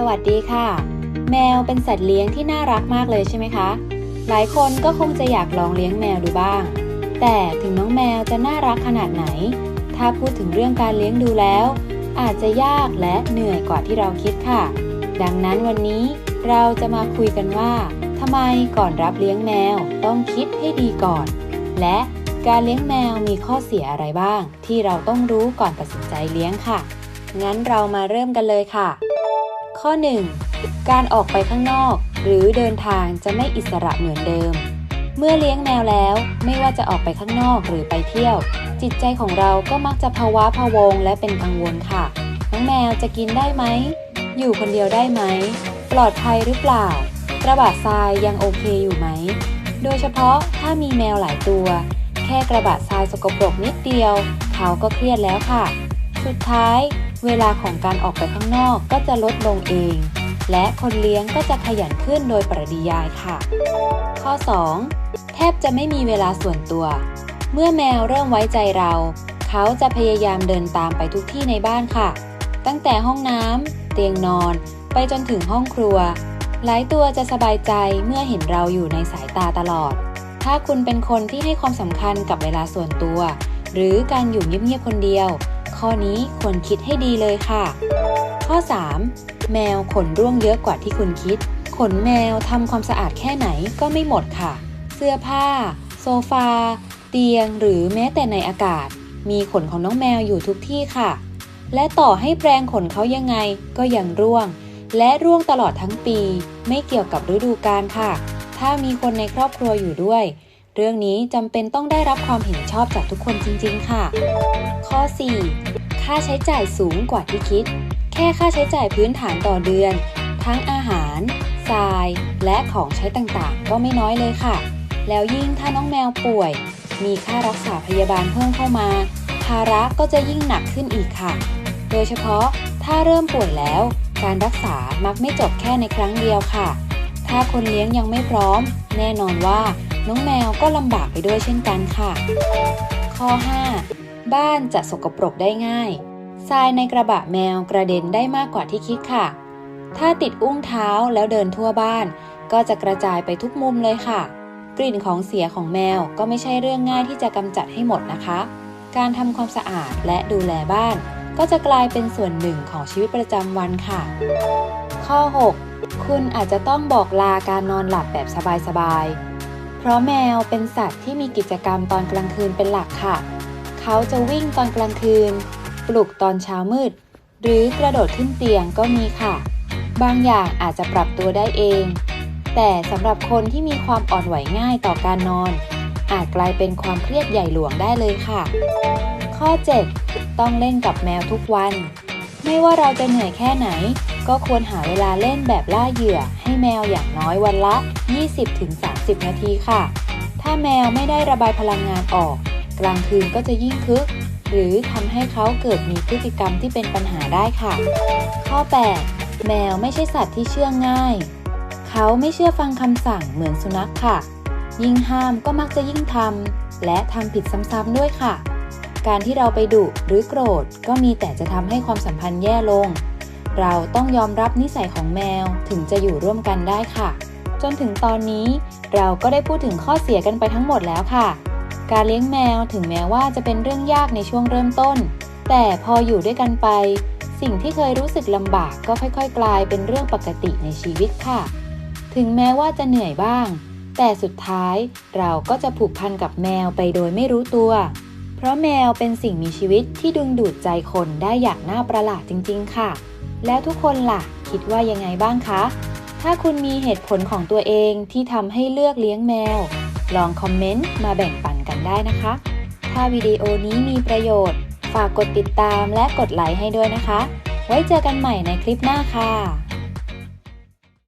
สวัสดีค่ะ แมวเป็นสัตว์เลี้ยงที่น่ารักมากเลยใช่ไหมคะ หลายคนก็คงจะอยากลองเลี้ยงแมวดูบ้าง แต่ถึงน้องแมวจะน่ารักขนาดไหน ถ้าพูดถึงเรื่องการเลี้ยงดูแล้ว อาจจะยากและเหนื่อยกว่าที่เราคิดค่ะ ดังนั้นวันนี้เราจะมาคุยกันว่าทำไมก่อนรับเลี้ยงแมวต้องคิดให้ดีก่อน และการเลี้ยงแมวมีข้อเสียอะไรบ้าง ที่เราต้องรู้ก่อนตัดสินใจเลี้ยงค่ะ งั้นเรามาเริ่มกันเลยค่ะ ข้อ 1. การออกไปข้างนอก หรือเดินทางจะไม่อิสระเหมือนเดิม เมื่อเลี้ยงแมวแล้วไม่ว่าจะออกไปข้างนอกหรือไปเที่ยว จิตใจของเราก็มักจะภาวะพะวงและเป็นกังวลค่ะ น้องแมวจะกินได้ไหม อยู่คนเดียวได้ไหม ปลอดภัยหรือเปล่ากระบะทรายยังโอเคอยู่ไหม โดยเฉพาะถ้ามีแมวหลายตัว แค่กระบะทรายสกปรกนิดเดียวเขาก็เครียดแล้วค่ะ สุดท้าย เวลาของการออกไปข้างนอกก็จะลดลงเอง และคนเลี้ยงก็จะขยันขึ้นโดยปริยายค่ะ ข้อ 2. แทบจะไม่มีเวลาส่วนตัว เมื่อแมวเริ่มไว้ใจเรา เขาจะพยายามเดินตามไปทุกที่ในบ้านค่ะ ตั้งแต่ห้องน้ำเตียงนอน ไปจนถึงห้องครัว หลายตัวจะสบายใจเมื่อเห็นเราอยู่ในสายตาตลอด ถ้าคุณเป็นคนที่ให้ความสำคัญกับเวลาส่วนตัว หรือการอยู่เงียบๆคนเดียว ข้อนี้ควรคิดให้ดีเลยค่ะ ข้อ 3. แมวขนร่วงเยอะกว่าที่คุณคิด ขนแมวทำความสะอาดแค่ไหนก็ไม่หมดค่ะ เสื้อผ้า โซฟา เตียงหรือแม้แต่ในอากาศ มีขนของน้องแมวอยู่ทุกที่ค่ะ และต่อให้แปรงขนเขายังไงก็ยังร่วง และร่วงตลอดทั้งปี ไม่เกี่ยวกับฤดูกาลค่ะ ถ้ามีคนในครอบครัวอยู่ด้วย เรื่องนี้จำเป็นต้องได้รับความเห็นชอบจากทุกคนจริง ๆ ค่ะ ข้อ 4. ค่าใช้จ่ายสูงกว่าที่คิด แค่ค่าใช้จ่ายพื้นฐานต่อเดือน ทั้งอาหาร ทราย และของใช้ต่างๆ ก็ไม่น้อยเลยค่ะ แล้วยิ่งถ้าน้องแมวป่วย มีค่ารักษาพยาบาลเพิ่มเข้ามา ภาระก็จะยิ่งหนักขึ้นอีกค่ะ โดยเฉพาะถ้าเริ่มป่วยแล้ว การรักษามักไม่จบแค่ในครั้งเดียวค่ะ ถ้าคนเลี้ยงยังไม่พร้อม แน่นอนว่า น้องแมวก็ลำบากไปด้วยเช่นกันค่ะ ข้อ 5. บ้านจะสกปรกได้ง่าย ทรายในกระบะแมวกระเด็นได้มากกว่าที่คิดค่ะ ถ้าติดอุ้งเท้าแล้วเดินทั่วบ้าน ก็จะกระจายไปทุกมุมเลยค่ะ กลิ่นของเสียของแมวก็ไม่ใช่เรื่องง่ายที่จะกำจัดให้หมดนะคะ การทำความสะอาดและดูแลบ้าน ก็จะกลายเป็นส่วนหนึ่งของชีวิตประจำวันค่ะ ข้อ 6. คุณอาจจะต้องบอกลาการนอนหลับแบบสบายๆ ราะแมวเป็นสัตว์ที่มีกิจกรรมตอนกลางคืนเป็นหลักค่ะ เขาจะวิ่งตอนกลางคืน ปลุกตอนเช้ามืด หรือกระโดดขึ้นเตียงก็มีค่ะ บางอย่างอาจจะปรับตัวได้เอง แต่สำหรับคนที่มีความอ่อนไหวง่ายต่อการนอน อาจกลายเป็นความเครียดใหญ่หลวงได้เลยค่ะ ข้อ 7. ต้องเล่นกับแมวทุกวัน ไม่ว่าเราจะเหนื่อยแค่ไหน ก็ควรหาเวลาเล่นแบบล่าเหยื่อให้แมวอย่างน้อยวันละ 20-30 10 นาทีค่ะ ถ้าแมวไม่ได้ระบายพลังงานออก กลางคืนก็จะยิ่งคึก หรือทำให้เขาเกิดมีพฤติกรรมที่เป็นปัญหาได้ค่ะ ข้อ 8 แมวไม่ใช่สัตว์ที่เชื่องง่าย เขาไม่เชื่อฟังคำสั่งเหมือนสุนัขค่ะ ยิ่งห้ามก็มักจะยิ่งทำและทำผิดซ้ำๆด้วยค่ะ การที่เราไปดุหรือโกรธก็มีแต่จะทำให้ความสัมพันธ์แย่ลง เราต้องยอมรับนิสัยของแมวถึงจะอยู่ร่วมกันได้ค่ะ จนถึงตอนนี้เราก็ได้พูดถึงข้อเสียกันไปทั้งหมดแล้วค่ะ การเลี้ยงแมวถึงแม้ว่าจะเป็นเรื่องยากในช่วงเริ่มต้น แต่พออยู่ด้วยกันไป สิ่งที่เคยรู้สึกลำบากก็ค่อยๆ กลายเป็นเรื่องปกติในชีวิตค่ะ ถึงแม้ว่าจะเหนื่อยบ้าง แต่สุดท้ายเราก็จะผูกพันกับแมวไปโดยไม่รู้ตัว เพราะแมวเป็นสิ่งมีชีวิตที่ดึงดูดใจคนได้อย่างน่าประหลาดจริง ๆ ค่ะ แล้วทุกคนล่ะ คิดว่ายังไงบ้างคะ ถ้าคุณมีเหตุผลของตัวเองที่ทำให้เลือกเลี้ยงแมว ลองคอมเมนต์มาแบ่งปันกันได้นะคะ ถ้าวิดีโอนี้มีประโยชน์ ฝากกดติดตามและกดไลค์ให้ด้วยนะคะ ไว้เจอกันใหม่ในคลิปหน้าค่ะ